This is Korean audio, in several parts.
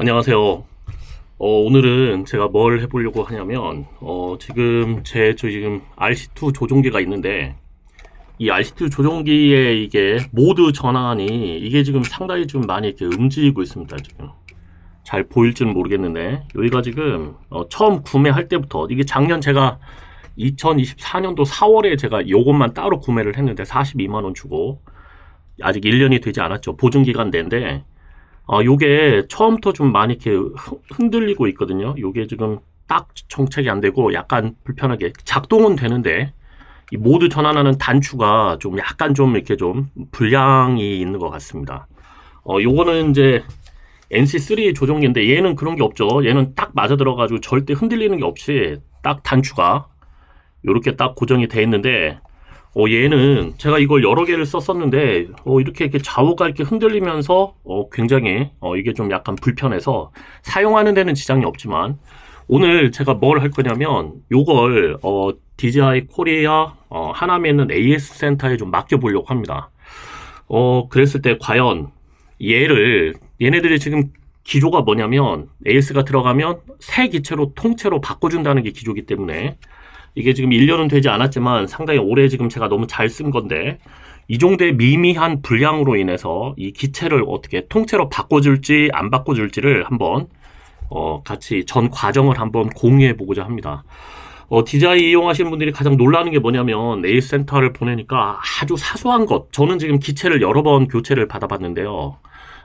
안녕하세요. 어, 오늘은 제가 뭘 해보려고 하냐면, 어, 지금 제, 저 지금 RC2 조종기가 있는데, 이 RC2 조종기의 이게 모드 전환이, 이게 지금 상당히 좀 많이 이렇게 움직이고 있습니다, 지금. 잘 보일지는 모르겠는데, 여기가 지금, 어, 처음 구매할 때부터, 이게 작년 제가 2024년도 4월에 제가 요것만 따로 구매를 했는데, 42만 원 주고, 아직 1년이 되지 않았죠. 보증 기간 내인데, 어, 요게 처음부터 좀 많이 이렇게 흔- 흔들리고 있거든요. 요게 지금 딱 정착이 안 되고 약간 불편하게 작동은 되는데 이 모드 전환하는 단추가 좀 약간 좀 이렇게 좀 불량이 있는 것 같습니다. 어, 요거는 이제 NC3 조종기인데 얘는 그런 게 없죠. 얘는 딱 맞아 들어가지고 절대 흔들리는 게 없이 딱 단추가 요렇게 딱 고정이 돼 있는데 어, 얘는 제가 이걸 여러 개를 썼었는데, 어, 이렇게, 이렇게 좌우가 이렇게 흔들리면서, 어, 굉장히, 어, 이게 좀 약간 불편해서 사용하는 데는 지장이 없지만, 오늘 제가 뭘 할 거냐면, 요걸, 어, DJI 코리아, 어, 하남에 있는 AS 센터에 좀 맡겨보려고 합니다. 어, 그랬을 때 과연 얘를, 얘네들이 지금 기조가 뭐냐면, AS가 들어가면 새 기체로 통째로 바꿔준다는 게 기조기 때문에, 이게 지금 1년은 되지 않았지만 상당히 오래 지금 제가 너무 잘 쓴 건데 이 정도의 미미한 불량으로 인해서 이 기체를 어떻게 통째로 바꿔줄지 안 바꿔줄지를 한번 어, 같이 전 과정을 한번 공유해 보고자 합니다. 어, 디자이 이용하시는 분들이 가장 놀라는 게 뭐냐면 에이스 센터를 보내니까 아주 사소한 것. 저는 지금 기체를 여러 번 교체를 받아봤는데요.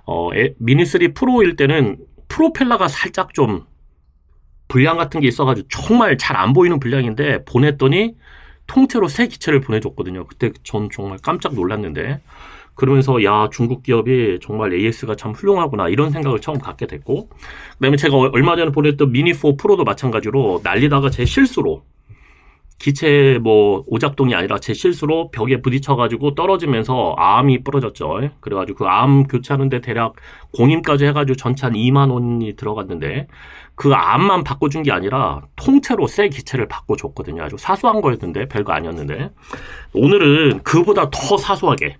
어, 에- 미니3 프로일 때는 프로펠러가 살짝 좀 불량 같은 게 있어가지고 정말 잘 안 보이는 불량인데 보냈더니 통째로 새 기체를 보내줬거든요. 그때 전 정말 깜짝 놀랐는데 그러면서 야 중국 기업이 정말 AS가 참 훌륭하구나 이런 생각을 처음 갖게 됐고 그다음에 제가 얼마 전에 보냈던 미니4 프로도 마찬가지로 날리다가 제 실수로 기체 뭐 오작동이 아니라 제 실수로 벽에 부딪혀가지고 떨어지면서 암이 부러졌죠. 그래가지고 그 암 교체하는데 대략 공임까지 해가지고 전체 한 2만 원이 들어갔는데 그 암만 바꿔준 게 아니라 통째로 새 기체를 바꿔줬거든요. 아주 사소한 거였는데 별거 아니었는데 오늘은 그보다 더 사소하게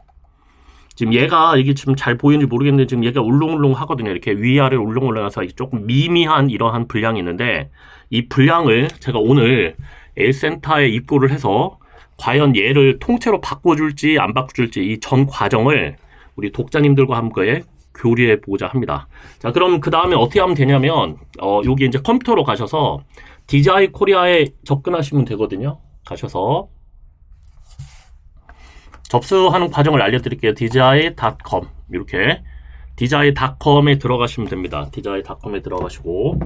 지금 얘가 이게 지금 잘 보이는지 모르겠는데 지금 얘가 울렁울렁 하거든요. 이렇게 위아래 울렁울렁해서 조금 미미한 이러한 불량이 있는데 이 불량을 제가 오늘 L센터에 입고를 해서 과연 얘를 통째로 바꿔줄지 안 바꿔줄지 이 전 과정을 우리 독자님들과 함께 교류해 보고자 합니다. 자, 그럼 그 다음에 어떻게 하면 되냐면, 어, 여기 이제 컴퓨터로 가셔서 DJI 코리아에 접근하시면 되거든요. 가셔서 접수하는 과정을 알려드릴게요. DJI.com 이렇게 DJI.com에 들어가시면 됩니다. DJI.com에 들어가시고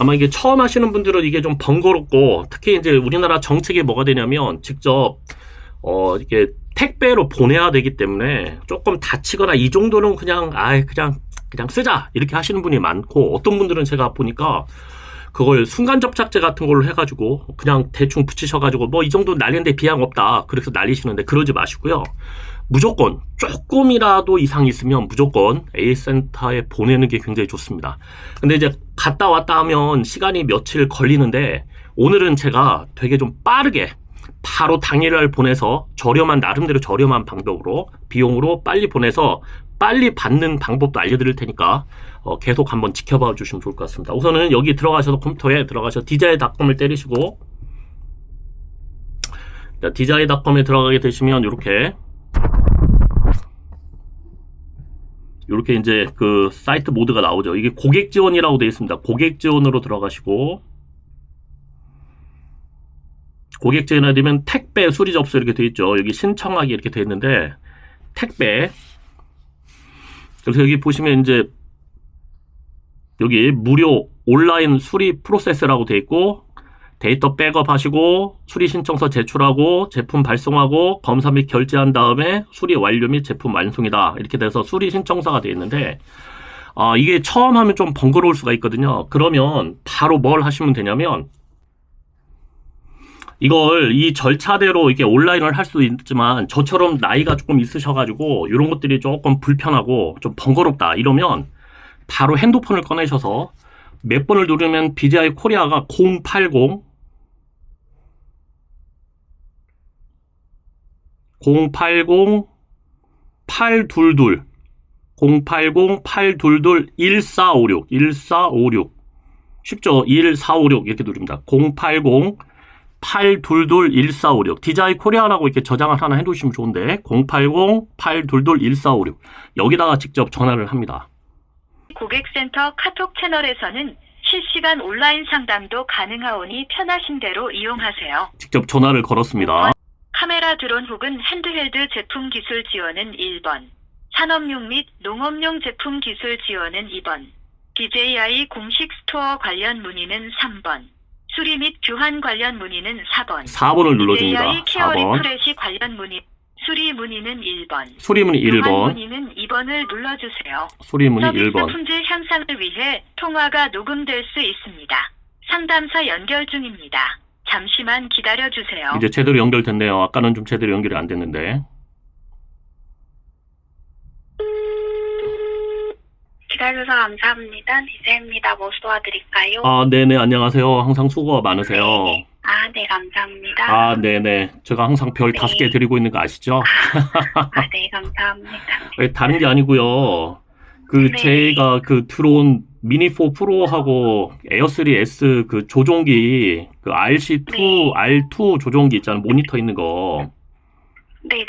아마 이게 처음 하시는 분들은 이게 좀 번거롭고 특히 이제 우리나라 정책이 뭐가 되냐면 직접 어 이게 택배로 보내야 되기 때문에 조금 다치거나 이 정도는 그냥 아 그냥 그냥 쓰자. 이렇게 하시는 분이 많고 어떤 분들은 제가 보니까 그걸 순간 접착제 같은 걸로 해가지고 그냥 대충 붙이셔가지고 뭐 이 정도 날리는데 비양 없다. 그래서 날리시는데 그러지 마시고요 무조건 조금이라도 이상 있으면 무조건 A 센터에 보내는 게 굉장히 좋습니다. 근데 이제 갔다 왔다 하면 시간이 며칠 걸리는데 오늘은 제가 되게 좀 빠르게 바로 당일날 보내서 저렴한 나름대로 저렴한 방법으로 비용으로 빨리 보내서 빨리 받는 방법도 알려드릴 테니까 어, 계속 한번 지켜봐 주시면 좋을 것 같습니다. 우선은 여기 들어가셔서 컴퓨터에 들어가셔서 디자이닷컴을 때리시고 디자이닷컴에 들어가게 되시면 이렇게 이렇게 이제 그 사이트 모드가 나오죠. 이게 고객 지원이라고 되어 있습니다. 고객 지원으로 들어가시고 고객 지원이 되면 택배 수리 접수 이렇게 되어 있죠. 여기 신청하기 이렇게 되어 있는데 택배 그래서 여기 보시면 이제 여기 무료 온라인 수리 프로세스라고 되어 있고 데이터 백업 하시고 수리 신청서 제출하고 제품 발송하고 검사 및 결제한 다음에 수리 완료 및 제품 완송이다. 이렇게 돼서 수리 신청서가 되어 있는데 아, 이게 처음 하면 좀 번거로울 수가 있거든요. 그러면 바로 뭘 하시면 되냐면 이걸 이 절차대로 이게 온라인을 할 수도 있지만 저처럼 나이가 조금 있으셔가지고 이런 것들이 조금 불편하고 좀 번거롭다 이러면 바로 핸드폰을 꺼내셔서 몇 번을 누르면 BGI 코리아가 080 080 822 080-822-1456 1456 쉽죠? 1456 이렇게 누릅니다. 080-822-1456 디자이 코리아라고 이렇게 저장을 하나 해두시면 좋은데 080-822-1456 여기다가 직접 전화를 합니다. 고객센터 카톡 채널에서는 실시간 온라인 상담도 가능하오니 편하신 대로 이용하세요. 직접 전화를 걸었습니다. 카메라 드론 혹은 핸드헬드 제품 기술 지원은 1번. 산업용 및 농업용 제품 기술 지원은 2번. DJI 공식 스토어 관련 문의는 3번. 수리 및 교환 관련 문의는 4번. 4번을 눌러줍니다. DJI 케어 4번. 리프레시 관련 문의. 수리 문의는 1번. 수리문이 교환 1번. 문의는 2번을 눌러주세요. 수리문이 서비스 1번. 품질 향상을 위해 통화가 녹음될 수 있습니다. 상담사 연결 중입니다. 잠시만 기다려 주세요. 이제 제대로 연결됐네요. 아까는 좀 제대로 연결이 안 됐는데. 기다려주셔서 감사합니다. 디제입니다. 뭐 도와드릴까요? 아, 네네, 안녕하세요. 항상 수고가 많으세요. 아, 네, 감사합니다. 아, 네네. 제가 항상 별 네. 다섯 개 드리고 있는 거 아시죠? 아, 네, 감사합니다. 예, 다른 게 아니고요. 그 네. 제가 그 들어온 미니 4 프로하고 에어 3S 그 조종기 그 RC2, 네. R2 조종기 있잖아요. 모니터 있는 거. 네네.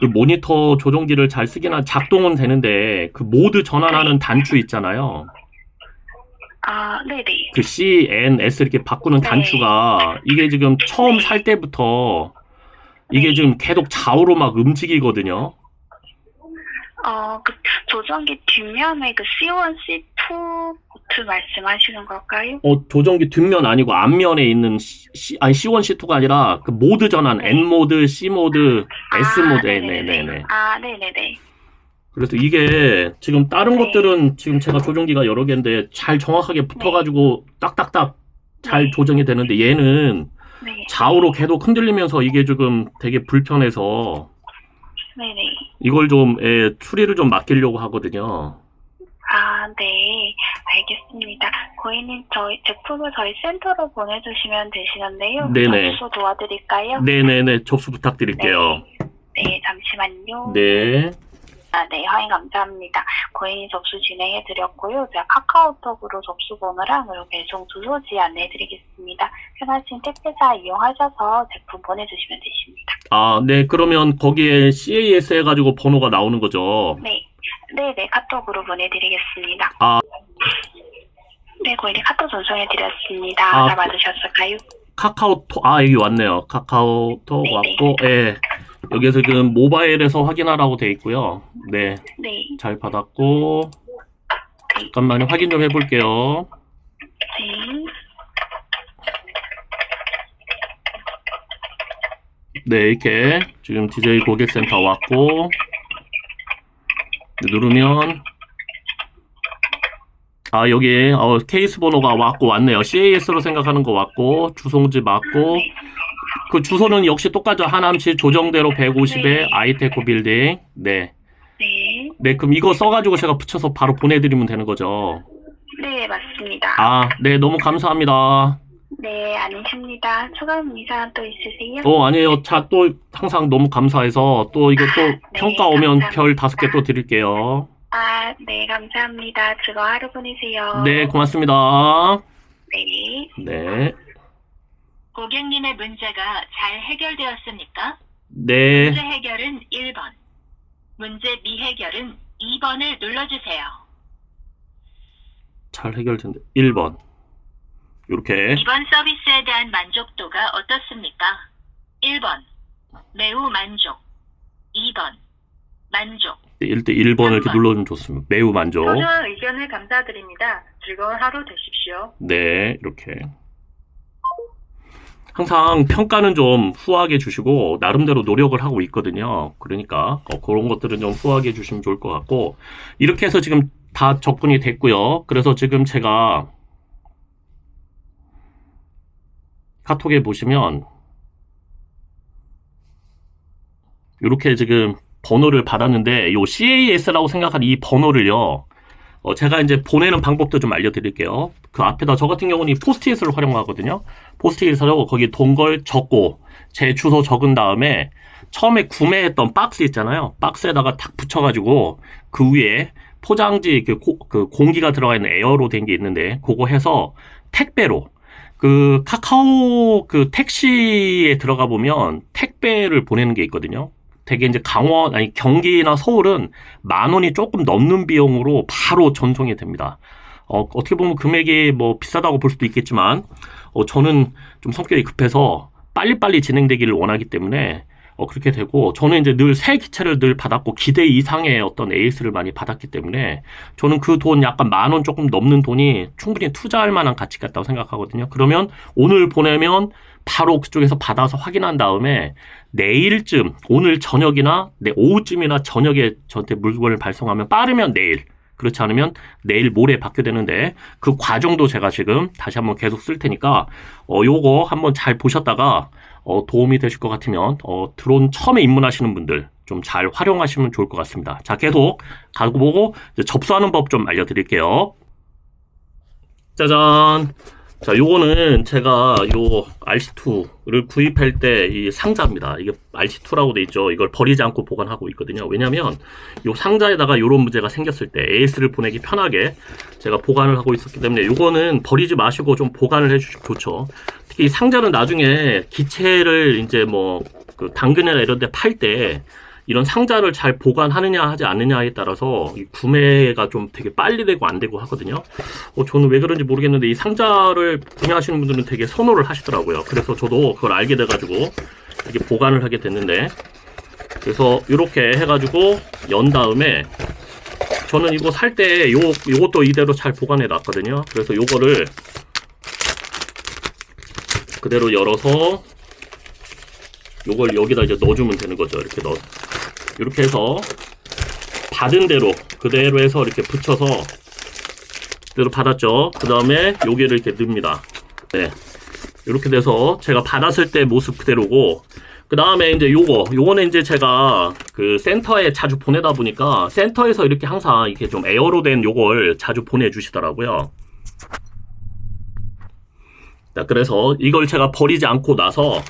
그 모니터 조종기를 잘 쓰긴 한 작동은 되는데 그 모드 전환하는 단추 있잖아요. 아, 네네. 그 C, N, S 이렇게 바꾸는 네. 단추가 이게 지금 처음 네. 살 때부터 이게 네. 지금 계속 좌우로 막 움직이거든요. 어, 그 조정기 뒷면에 그 C1, C2 보트 말씀하시는 걸까요? 어, 조정기 뒷면 아니고 앞면에 있는 C, C- 아니 C1, C2가 아니라 그 모드 전환 N 모드, C 모드, S 아, 모드, 네네네. 네네네. 아, 네네네. 그래서 이게 지금 다른 네. 것들은 지금 제가 조정기가 여러 개인데 잘 정확하게 붙어가지고 딱딱딱 잘 네. 조정이 되는데 얘는 네. 좌우로 계속 흔들리면서 이게 지금 되게 불편해서 네네. 이걸 좀 예, 추리를 좀 맡기려고 하거든요. 아, 네. 알겠습니다. 고객님, 저희 제품을 저희 센터로 보내주시면 되시는데요. 네네. 접수 도와드릴까요? 네네네 접수 부탁드릴게요. 네, 잠시만요. 네. 아, 네, 확인 감사합니다. 고객님 접수 진행해드렸고요. 제가 카카오톡으로 접수 번호랑 그리고 배송 주소지 안내해드리겠습니다. 편하신 택배사 이용하셔서 제품 보내주시면 되십니다. 아, 네. 그러면 거기에 CAS 해가지고 번호가 나오는 거죠. 네, 네, 네, 카톡으로 보내드리겠습니다. 아. 네, 고객님 카톡 전송해드렸습니다. 아, 잘 받으셨을까요? 카카오톡, 아, 여기 왔네요. 카카오톡 네네. 왔고, 예. 여기서 지금 모바일에서 확인하라고 돼 있고요. 네. 네, 잘 받았고, 잠깐만요. 확인 좀 해볼게요. 네, 네, 이렇게 지금 DJ 고객센터 왔고, 누르면, 아, 여기, 어, 케이스 번호가 왔고, 왔네요. CAS로 생각하는 거 왔고, 주송지 맞고, 네, 그 주소는 역시 똑같죠. 하남시 조정대로 150에 네. 아이테코 빌딩. 네. 네, 네, 그럼 이거 써가지고 제가 붙여서 바로 보내드리면 되는 거죠. 네, 맞습니다. 아, 네, 너무 감사합니다. 네, 아니십니다. 추가한 이사항 또 있으세요? 어, 아니에요. 자, 또 항상 너무 감사해서 또 이거 또 네, 평가 오면 감사합니다. 별 다섯 개 또 드릴게요. 아, 네, 감사합니다. 즐거운 하루 보내세요. 네, 고맙습니다. 네. 네. 고객님의 문제가 잘 해결되었습니까? 네. 문제 해결은 1번. 문제 미해결은 2번을 눌러주세요. 잘 해결된다. 1번. 요렇게. 이번 서비스에 대한 만족도가 어떻습니까? 1번. 매우 만족. 2번. 만족. 1대 1번을 이렇게 눌러주면 좋습니다. 매우 만족. 소중한 의견을 감사드립니다. 즐거운 하루 되십시오. 네, 이렇게. 항상 평가는 좀 후하게 주시고, 나름대로 노력을 하고 있거든요. 그러니까, 어, 그런 것들은 좀 후하게 주시면 좋을 것 같고, 이렇게 해서 지금 다 접근이 됐고요. 그래서 지금 제가 카톡에 보시면, 이렇게 지금 번호를 받았는데, 요 CAS라고 생각한 이 번호를요, 어, 제가 이제 보내는 방법도 좀 알려드릴게요. 그 앞에다 저 같은 경우는 이 포스트잇을 활용하거든요. 포스트잇으로 거기 동걸 적고 제 주소 적은 다음에 처음에 구매했던 박스 있잖아요. 박스에다가 탁 붙여가지고 그 위에 포장지 그, 고- 그 공기가 들어가 있는 에어로 된 게 있는데 그거 해서 택배로 그 카카오 그 택시에 들어가 보면 택배를 보내는 게 있거든요. 되게 이제 강원 아니 경기나 서울은 만 원이 조금 넘는 비용으로 바로 전송이 됩니다. 어, 어떻게 보면 금액이 뭐 비싸다고 볼 수도 있겠지만 어, 저는 좀 성격이 급해서 빨리빨리 진행되기를 원하기 때문에 어, 그렇게 되고 저는 이제 늘 새 기체를 늘 받았고 기대 이상의 어떤 AS를 많이 받았기 때문에 저는 그 돈 약간 만 원 조금 넘는 돈이 충분히 투자할 만한 가치가 있다고 생각하거든요. 그러면 오늘 보내면 바로 그쪽에서 받아서 확인한 다음에 내일쯤 오늘 저녁이나 내 오후쯤이나 저녁에 저한테 물건을 발송하면 빠르면 내일 그렇지 않으면 내일 모레 받게 되는데 그 과정도 제가 지금 다시 한번 계속 쓸 테니까 어 요거 한번 잘 보셨다가 어 도움이 되실 것 같으면 어 드론 처음에 입문하시는 분들 좀 잘 활용하시면 좋을 것 같습니다. 자 계속 가고 보고 접수하는 법 좀 알려드릴게요. 짜잔. 자, 요거는 제가 요 RC2를 구입할 때 이 상자입니다. 이게 RC2라고 돼 있죠. 이걸 버리지 않고 보관하고 있거든요. 왜냐면 요 상자에다가 요런 문제가 생겼을 때 AS를 보내기 편하게 제가 보관을 하고 있었기 때문에 요거는 버리지 마시고 좀 보관을 해주시면 좋죠. 특히 이 상자는 나중에 기체를 이제 뭐 그 당근이나 이런 데 팔때 이런 상자를 잘 보관하느냐 하지 않느냐에 따라서 이 구매가 좀 되게 빨리 되고 안 되고 하거든요. 어, 저는 왜 그런지 모르겠는데 이 상자를 구매하시는 분들은 되게 선호를 하시더라고요. 그래서 저도 그걸 알게 돼가지고 이렇게 보관을 하게 됐는데 그래서 이렇게 해가지고 연 다음에 저는 이거 살 때 요 요것도 이대로 잘 보관해 놨거든요. 그래서 요거를 그대로 열어서 요걸 여기다 이제 넣어주면 되는 거죠. 이렇게 넣어 이렇게 해서 받은 대로 그대로 해서 이렇게 붙여서 그대로 받았죠. 그 다음에 여기를 이렇게 넣습니다. 네. 이렇게 돼서 제가 받았을 때 모습 그대로고, 그 다음에 이제 요거, 요거는 이제 제가 그 센터에 자주 보내다 보니까 센터에서 이렇게 항상 이렇게 좀 에어로 된 요걸 자주 보내주시더라고요. 자, 그래서 이걸 제가 버리지 않고 나서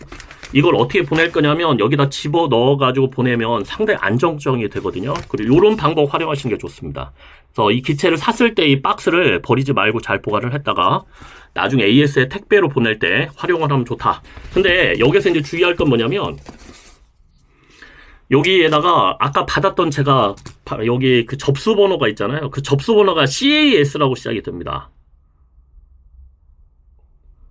이걸 어떻게 보낼 거냐면 여기다 집어 넣어가지고 보내면 상당히 안정적이 되거든요. 그리고 이런 방법 활용하시는 게 좋습니다. 그래서 이 기체를 샀을 때 이 박스를 버리지 말고 잘 보관을 했다가 나중에 AS에 택배로 보낼 때 활용을 하면 좋다. 근데 여기서 이제 주의할 건 뭐냐면 여기에다가 아까 받았던 제가 바- 여기 그 접수 번호가 있잖아요. 그 접수 번호가 CAS라고 시작이 됩니다.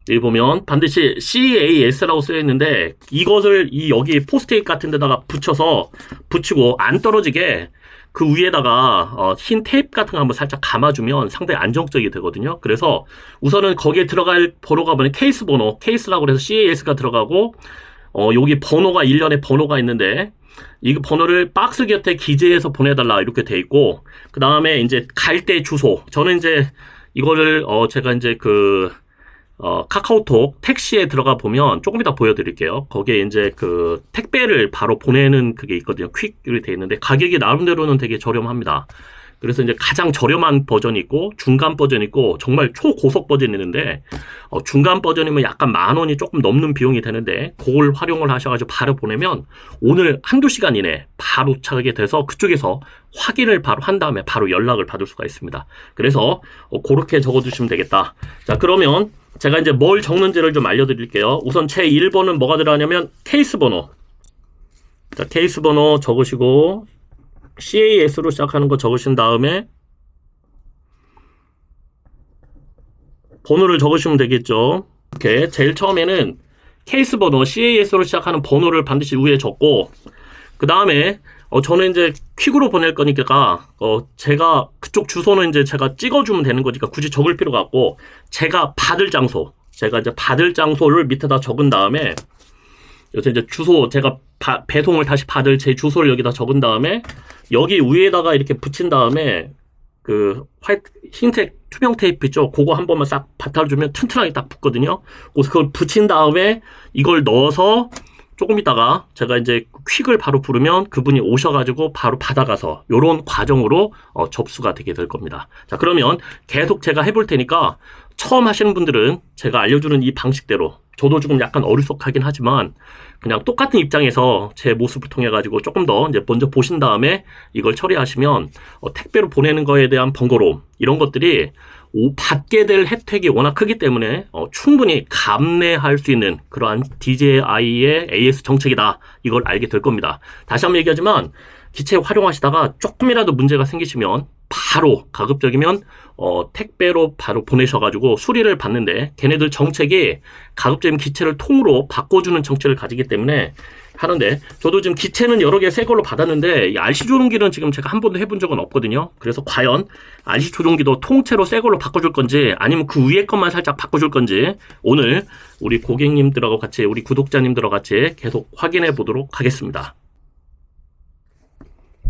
여기 보면 반드시 CAS라고 쓰여 있는데 이것을 이 여기 포스트잇 같은 데다가 붙여서 붙이고 안 떨어지게 그 위에다가 어, 흰 테이프 같은 거 한번 살짝 감아주면 상당히 안정적이 되거든요. 그래서 우선은 거기에 들어갈 번호가 뭐냐? 케이스 번호, 케이스라고 해서 CAS가 들어가고 어, 여기 번호가 일련의 번호가 있는데 이 번호를 박스 곁에 기재해서 보내달라 이렇게 돼 있고 그 다음에 이제 갈 때 주소. 저는 이제 이거를 어 제가 이제 그 어, 카카오톡 택시에 들어가 보면 조금 이따 보여드릴게요. 거기에 이제 그 택배를 바로 보내는 그게 있거든요. 퀵이 돼 있는데 가격이 나름대로는 되게 저렴합니다. 그래서 이제 가장 저렴한 버전이 있고 중간 버전이 있고 정말 초고속 버전이 있는데 어, 중간 버전이면 약간 만 원이 조금 넘는 비용이 되는데 그걸 활용을 하셔가지고 바로 보내면 오늘 한두 시간 이내 바로 차게 돼서 그쪽에서 확인을 바로 한 다음에 바로 연락을 받을 수가 있습니다. 그래서 어, 그렇게 적어주시면 되겠다. 자 그러면 제가 이제 뭘 적는지를 좀 알려드릴게요. 우선 제 1번은 뭐가 들어가냐면 케이스 번호. 자, 케이스 번호 적으시고 CAS로 시작하는 거 적으신 다음에 번호를 적으시면 되겠죠. 이렇게 제일 처음에는 케이스 번호 CAS로 시작하는 번호를 반드시 위에 적고 그 다음에 어, 저는 이제 퀵으로 보낼 거니까 어, 제가 그쪽 주소는 이제 제가 찍어주면 되는 거니까 굳이 적을 필요가 없고 제가 받을 장소 제가 이제 받을 장소를 밑에다 적은 다음에 여기서 이제 주소 제가 바- 배송을 다시 받을 제 주소를 여기다 적은 다음에 여기 위에다가 이렇게 붙인 다음에 그 화이트 흰색 투명 테이프 있죠? 그거 한 번만 싹 받아주면 튼튼하게 딱 붙거든요. 그래서 그걸 붙인 다음에 이걸 넣어서 조금 있다가 제가 이제 퀵을 바로 부르면 그분이 오셔가지고 바로 받아가서 요런 과정으로 어, 접수가 되게 될 겁니다. 자 그러면 계속 제가 해볼 테니까 처음 하시는 분들은 제가 알려주는 이 방식대로 저도 지금 약간 어리석하긴 하지만 그냥 똑같은 입장에서 제 모습을 통해 가지고 조금 더 이제 먼저 보신 다음에 이걸 처리하시면 어, 택배로 보내는 거에 대한 번거로움 이런 것들이 오- 받게 될 혜택이 워낙 크기 때문에 어, 충분히 감내할 수 있는 그러한 DJI의 AS 정책이다 이걸 알게 될 겁니다. 다시 한번 얘기하지만 기체 활용하시다가 조금이라도 문제가 생기시면 바로 가급적이면 어, 택배로 바로 보내셔가지고 수리를 받는데 걔네들 정책이 가급적이면 기체를 통으로 바꿔주는 정책을 가지기 때문에 하는데 저도 지금 기체는 여러 개 새 걸로 받았는데 이 RC 조종기는 지금 제가 한 번도 해본 적은 없거든요. 그래서 과연 RC 조종기도 통째로 새 걸로 바꿔줄 건지 아니면 그 위에 것만 살짝 바꿔줄 건지 오늘 우리 고객님들하고 같이 우리 구독자님들하고 같이 계속 확인해 보도록 하겠습니다.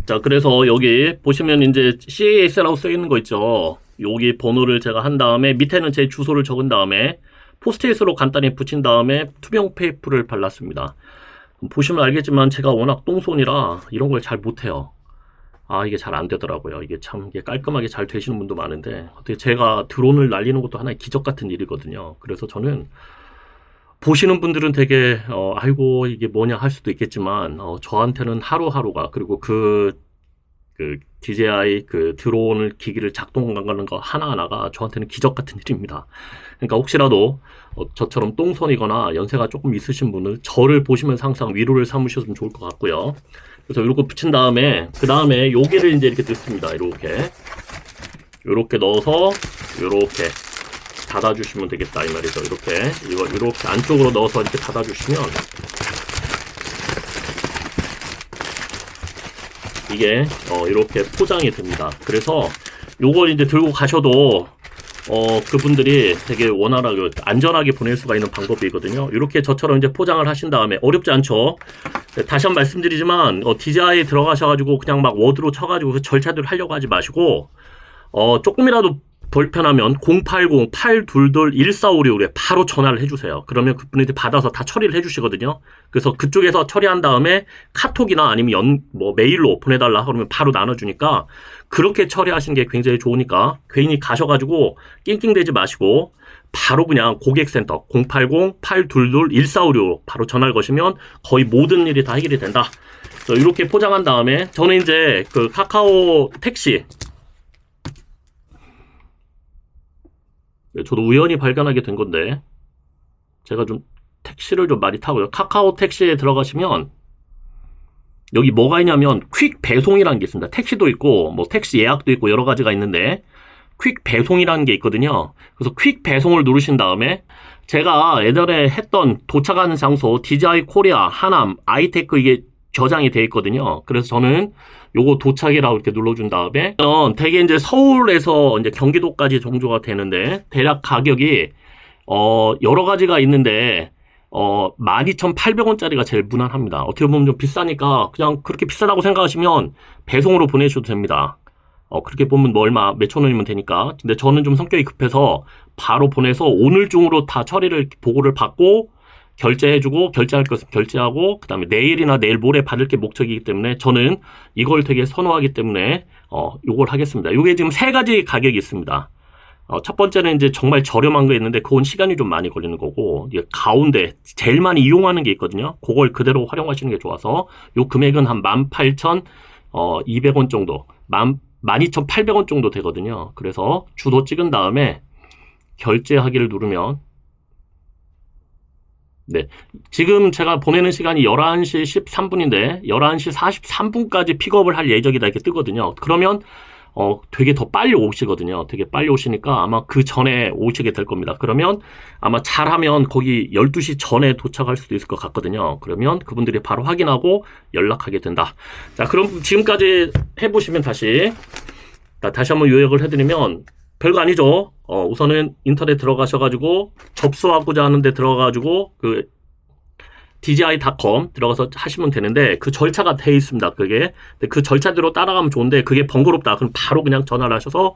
자, 그래서 여기 보시면 이제 CAS라고 써 있는 거 있죠. 여기 번호를 제가 한 다음에 밑에는 제 주소를 적은 다음에 포스트잇으로 간단히 붙인 다음에 투명 페이프를 발랐습니다. 보시면 알겠지만 제가 워낙 똥손이라 이런 걸 잘 못해요. 아, 이게 잘 안 되더라고요. 이게 참 이게 깔끔하게 잘 되시는 분도 많은데 어떻게 제가 드론을 날리는 것도 하나의 기적 같은 일이거든요. 그래서 저는 보시는 분들은 되게 어 아이고 이게 뭐냐 할 수도 있겠지만 어 저한테는 하루하루가 그리고 그 그 DJI 그 드론을 기기를 작동하는 거 하나하나가 저한테는 기적 같은 일입니다. 그러니까 혹시라도 어, 저처럼 똥손이거나 연세가 조금 있으신 분은 저를 보시면서 항상 위로를 삼으셨으면 좋을 것 같고요. 그래서 이렇게 붙인 다음에 그 다음에 여기를 이제 이렇게 넣습니다. 이렇게 이렇게 넣어서 이렇게 닫아주시면 되겠다 이 말이죠. 이렇게 이걸 이렇게 안쪽으로 넣어서 이렇게 닫아주시면 이게 어, 이렇게 포장이 됩니다. 그래서 요걸 이제 들고 가셔도 어, 그분들이 되게 원활하게 안전하게 보낼 수가 있는 방법이거든요. 이렇게 저처럼 이제 포장을 하신 다음에 어렵지 않죠. 네, 다시 한 번 말씀드리지만 어, DJI 들어가셔가지고 그냥 막 워드로 쳐가지고 그 절차들을 하려고 하지 마시고 어, 조금이라도 불편하면 080-822-1456에 바로 전화를 해주세요. 그러면 그분들이 받아서 다 처리를 해주시거든요. 그래서 그쪽에서 처리한 다음에 카톡이나 아니면 연, 뭐 메일로 보내달라 그러면 바로 나눠주니까 그렇게 처리하시는 게 굉장히 좋으니까 괜히 가셔가지고 낑낑대지 마시고 바로 그냥 고객센터 080-822-1456 바로 전화를 거시면 거의 모든 일이 다 해결이 된다. 이렇게 포장한 다음에 저는 이제 그 카카오 택시 저도 우연히 발견하게 된 건데 제가 좀 택시를 좀 많이 타고요. 카카오 택시에 들어가시면 여기 뭐가 있냐면 퀵 배송이라는 게 있습니다. 택시도 있고 뭐 택시 예약도 있고 여러 가지가 있는데 퀵 배송이라는 게 있거든요. 그래서 퀵 배송을 누르신 다음에 제가 예전에 했던 도착하는 장소 DJI 코리아 하남 아이테크 이게 저장이 돼 있거든요. 그래서 저는 요거 도착이라고 이렇게 눌러준 다음에 어, 되게 이제 서울에서 이제 경기도까지 종조가 되는데 대략 가격이 어 여러 가지가 있는데 어 12,800원짜리가 제일 무난합니다. 어떻게 보면 좀 비싸니까 그냥 그렇게 비싸다고 생각하시면 배송으로 보내셔도 됩니다. 어 그렇게 보면 뭐 얼마 몇천 원이면 되니까. 근데 저는 좀 성격이 급해서 바로 보내서 오늘 중으로 다 처리를 보고를 받고 결제해주고 결제할 것은 결제하고 그다음에 내일이나 내일 모레 받을 게 목적이기 때문에 저는 이걸 되게 선호하기 때문에 어 요걸 하겠습니다. 요게 지금 세 가지 가격이 있습니다. 어, 첫 번째는 이제 정말 저렴한 거 있는데 그건 시간이 좀 많이 걸리는 거고 이게 가운데 제일 많이 이용하는 게 있거든요. 그걸 그대로 활용하시는 게 좋아서 요 금액은 한 18,200원 정도, 12,800원 정도 되거든요. 그래서 주소 찍은 다음에 결제하기를 누르면 네. 지금 제가 보내는 시간이 11시 13분인데, 11시 43분까지 픽업을 할 예정이다 이렇게 뜨거든요. 그러면, 어, 되게 더 빨리 오시거든요. 되게 빨리 오시니까 아마 그 전에 오시게 될 겁니다. 그러면 아마 잘하면 거기 12시 전에 도착할 수도 있을 것 같거든요. 그러면 그분들이 바로 확인하고 연락하게 된다. 자, 그럼 지금까지 해보시면 다시, 자, 다시 한번 요약을 해드리면, 별거 아니죠. 어, 우선은 인터넷 들어가셔가지고 접수하고자 하는데 들어가가지고 그 DJI.com 들어가서 하시면 되는데 그 절차가 돼 있습니다. 그게 그 절차대로 따라가면 좋은데 그게 번거롭다. 그럼 바로 그냥 전화를 하셔서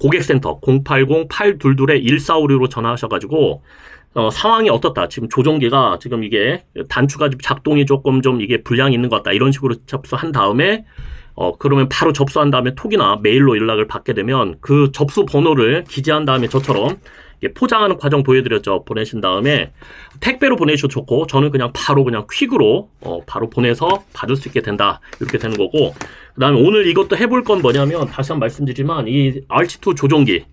고객센터 080-822-1456로 전화하셔가지고 어, 상황이 어떻다. 지금 조종기가 지금 이게 단추가 작동이 조금 좀 이게 불량이 있는 것 같다. 이런 식으로 접수한 다음에 어, 그러면 바로 접수한 다음에 톡이나 메일로 연락을 받게 되면 그 접수 번호를 기재한 다음에 저처럼 포장하는 과정 보여드렸죠. 보내신 다음에 택배로 보내셔도 좋고 저는 그냥 바로 그냥 퀵으로 어, 바로 보내서 받을 수 있게 된다. 이렇게 되는 거고. 그 다음에 오늘 이것도 해볼 건 뭐냐면 다시 한 번 말씀드리지만 이 RT2 조종기.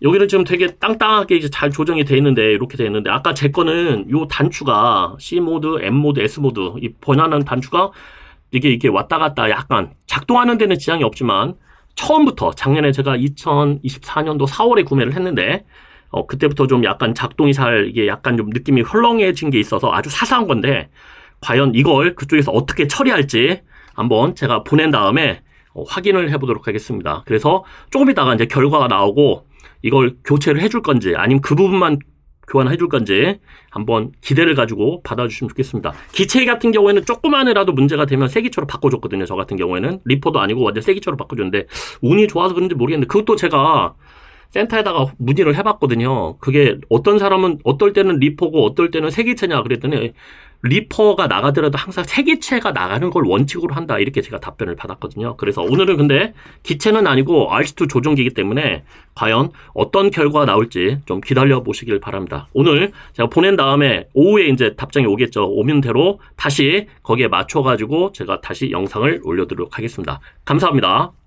여기는 지금 되게 땅땅하게 이제 잘 조정이 돼 있는데 이렇게 돼 있는데 아까 제 거는 요 단추가 C 모드, M 모드, S 모드 이 번안한 단추가 이게 이게 왔다 갔다 약간 작동하는 데는 지장이 없지만 처음부터 작년에 제가 2024년도 4월에 구매를 했는데 어 그때부터 좀 약간 작동이 잘 이게 약간 좀 느낌이 헐렁해진 게 있어서 아주 사소한 건데 과연 이걸 그쪽에서 어떻게 처리할지 한번 제가 보낸 다음에 어, 확인을 해보도록 하겠습니다. 그래서 조금 있다가 이제 결과가 나오고 이걸 교체를 해줄 건지 아니면 그 부분만 교환해 줄 건지 한번 기대를 가지고 받아주시면 좋겠습니다. 기체 같은 경우에는 조그만이라도 문제가 되면 세기초로 바꿔줬거든요. 저 같은 경우에는 리포도 아니고 완전 세기초로 바꿔줬는데 운이 좋아서 그런지 모르겠는데 그것도 제가 센터에다가 문의를 해봤거든요. 그게 어떤 사람은 어떨 때는 리포고 어떨 때는 세기체냐 그랬더니 리퍼가 나가더라도 항상 세기체가 나가는 걸 원칙으로 한다 이렇게 제가 답변을 받았거든요. 그래서 오늘은 근데 기체는 아니고 RC2 조종기이기 때문에 과연 어떤 결과가 나올지 좀 기다려 보시길 바랍니다. 오늘 제가 보낸 다음에 오후에 이제 답장이 오겠죠. 오면 대로 다시 거기에 맞춰 가지고 제가 다시 영상을 올려드리도록 하겠습니다. 감사합니다.